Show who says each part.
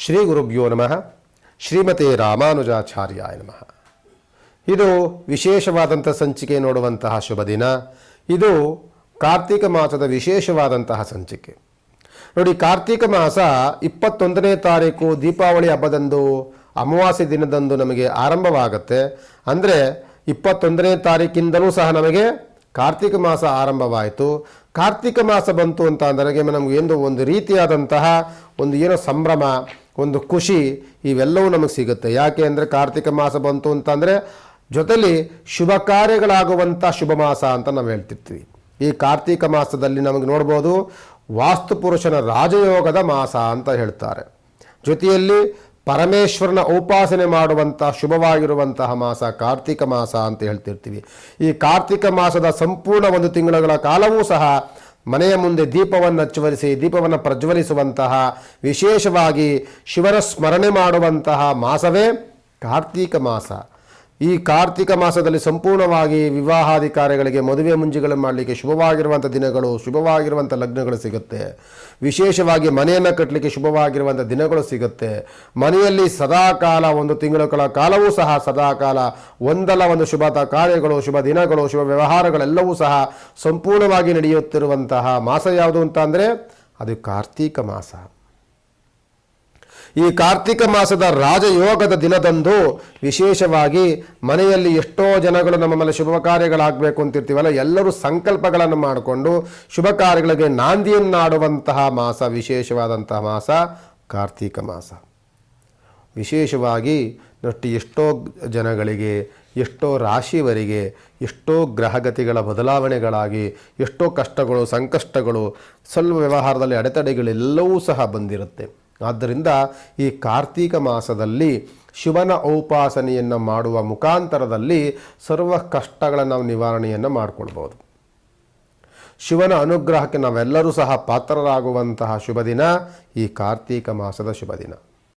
Speaker 1: ಶ್ರೀ ಗುರುಭ್ಯೋ ನಮಃ. ಶ್ರೀಮತಿ ರಾಮಾನುಜಾಚಾರ್ಯಾಯ ನಮಃ. ಇದು ವಿಶೇಷವಾದಂಥ ಸಂಚಿಕೆ ನೋಡುವಂತಹ ಶುಭ ದಿನ. ಇದು ಕಾರ್ತಿಕ ಮಾಸದ ವಿಶೇಷವಾದಂತಹ ಸಂಚಿಕೆ. ನೋಡಿ, ಕಾರ್ತಿಕ ಮಾಸ ಇಪ್ಪತ್ತೊಂದನೇ ತಾರೀಕು ದೀಪಾವಳಿ ಹಬ್ಬದಂದು, ಅಮಾವಾಸ್ಯ ದಿನದಂದು ನಮಗೆ ಆರಂಭವಾಗುತ್ತೆ. ಅಂದರೆ ಇಪ್ಪತ್ತೊಂದನೇ ತಾರೀಕಿಂದಲೂ ಸಹ ನಮಗೆ ಕಾರ್ತಿಕ ಮಾಸ ಆರಂಭವಾಯಿತು. ಕಾರ್ತಿಕ ಮಾಸ ಬಂತು ಅಂತ ಅಂದರೆ ನಮಗೆ ಎಂದು ಒಂದು ರೀತಿಯಾದಂತಹ ಒಂದು ಏನೋ ಸಂಭ್ರಮ, ಒಂದು ಖುಷಿ ಇವೆಲ್ಲವೂ ನಮಗೆ ಸಿಗುತ್ತೆ. ಯಾಕೆ ಅಂದರೆ, ಕಾರ್ತಿಕ ಮಾಸ ಬಂತು ಅಂತಂದರೆ ಜೊತೆಲಿ ಶುಭ ಕಾರ್ಯಗಳಾಗುವಂಥ ಶುಭ ಮಾಸ ಅಂತ ನಾವು ಹೇಳ್ತಿರ್ತೀವಿ. ಈ ಕಾರ್ತಿಕ ಮಾಸದಲ್ಲಿ ನಮಗೆ ನೋಡ್ಬೋದು ವಾಸ್ತು ಪುರುಷನ ರಾಜಯೋಗದ ಮಾಸ ಅಂತ ಹೇಳ್ತಾರೆ. ಜೊತೆಯಲ್ಲಿ ಪರಮೇಶ್ವರನ ಉಪಾಸನೆ ಮಾಡುವಂಥ ಶುಭವಾಗಿರುವಂತಹ ಮಾಸ, ಕಾರ್ತಿಕ ಮಾಸ ಅಂತ ಹೇಳ್ತಿರ್ತೀವಿ. ಈ ಕಾರ್ತಿಕ ಮಾಸದ ಸಂಪೂರ್ಣ ಒಂದು ತಿಂಗಳುಗಳ ಕಾಲವೂ ಸಹ ಮನೆಯ ಮುಂದೆ ದೀಪವನ್ನು ಹಚ್ಚುವರಿಸಿ, ದೀಪವನ್ನು ಪ್ರಜ್ವಲಿಸುವಂತಹ ವಿಶೇಷವಾಗಿ ಶಿವನ ಸ್ಮರಣೆ ಮಾಡುವಂತಹ ಮಾಸವೇ ಕಾರ್ತೀಕ ಮಾಸ. ಈ ಕಾರ್ತಿಕ ಮಾಸದಲ್ಲಿ ಸಂಪೂರ್ಣವಾಗಿ ವಿವಾಹಾದಿ ಕಾರ್ಯಗಳಿಗೆ ಮದುವೆ ಮುಂಜಿಗಳು ಮಾಡಲಿಕ್ಕೆ ಶುಭವಾಗಿರುವಂಥ ದಿನಗಳು, ಶುಭವಾಗಿರುವಂಥ ಲಗ್ನಗಳು ಸಿಗುತ್ತೆ. ವಿಶೇಷವಾಗಿ ಮನೆಯನ್ನು ಕಟ್ಟಲಿಕ್ಕೆ ಶುಭವಾಗಿರುವಂಥ ದಿನಗಳು ಸಿಗುತ್ತೆ. ಮನೆಯಲ್ಲಿ ಸದಾಕಾಲ ಒಂದು ತಿಂಗಳ ಕಾಲವೂ ಸಹ ಸದಾಕಾಲ ಒಂದಲ್ಲ ಒಂದು ಶುಭ ಕಾರ್ಯಗಳು, ಶುಭ ದಿನಗಳು, ಶುಭ ವ್ಯವಹಾರಗಳೆಲ್ಲವೂ ಸಹ ಸಂಪೂರ್ಣವಾಗಿ ನಡೆಯುತ್ತಿರುವಂತಹ ಮಾಸ ಯಾವುದು ಅಂತ ಅಂದರೆ ಅದು ಕಾರ್ತೀಕ ಮಾಸ. ಈ ಕಾರ್ತಿಕ ಮಾಸದ ರಾಜಯೋಗದ ದಿನದಂದು ವಿಶೇಷವಾಗಿ ಮನೆಯಲ್ಲಿ ಎಷ್ಟೋ ಜನಗಳು ನಮ್ಮ ಮೇಲೆ ಶುಭ ಕಾರ್ಯಗಳಾಗಬೇಕು ಅಂತಿರ್ತೀವಲ್ಲ, ಎಲ್ಲರೂ ಸಂಕಲ್ಪಗಳನ್ನು ಮಾಡಿಕೊಂಡು ಶುಭ ಕಾರ್ಯಗಳಿಗೆ ನಾಂದಿಯನ್ನಾಡುವಂತಹ ಮಾಸ, ವಿಶೇಷವಾದಂತಹ ಮಾಸ ಕಾರ್ತಿಕ ಮಾಸ. ವಿಶೇಷವಾಗಿ ನಷ್ಟು ಎಷ್ಟೋ ಜನಗಳಿಗೆ, ಎಷ್ಟೋ ರಾಶಿಯವರಿಗೆ, ಎಷ್ಟೋ ಗ್ರಹಗತಿಗಳ ಬದಲಾವಣೆಗಳಾಗಿ, ಎಷ್ಟೋ ಕಷ್ಟಗಳು, ಸಂಕಷ್ಟಗಳು, ಸ್ವಲ್ಪ ವ್ಯವಹಾರದಲ್ಲಿ ಅಡೆತಡೆಗಳೆಲ್ಲವೂ ಸಹ ಬಂದಿರುತ್ತೆ. ಆದ್ದರಿಂದ ಈ ಕಾರ್ತೀಕ ಮಾಸದಲ್ಲಿ ಶಿವನ ಔಪಾಸನೆಯನ್ನು ಮಾಡುವ ಮುಖಾಂತರದಲ್ಲಿ ಸರ್ವ ಕಷ್ಟಗಳ ನಾವು ನಿವಾರಣೆಯನ್ನು ಮಾಡಿಕೊಳ್ಬೋದು. ಶಿವನ ಅನುಗ್ರಹಕ್ಕೆ ನಾವೆಲ್ಲರೂ ಸಹ ಪಾತ್ರರಾಗುವಂತಹ ಶುಭ ದಿನ ಈ ಕಾರ್ತೀಕ ಮಾಸದ ಶುಭ ದಿನ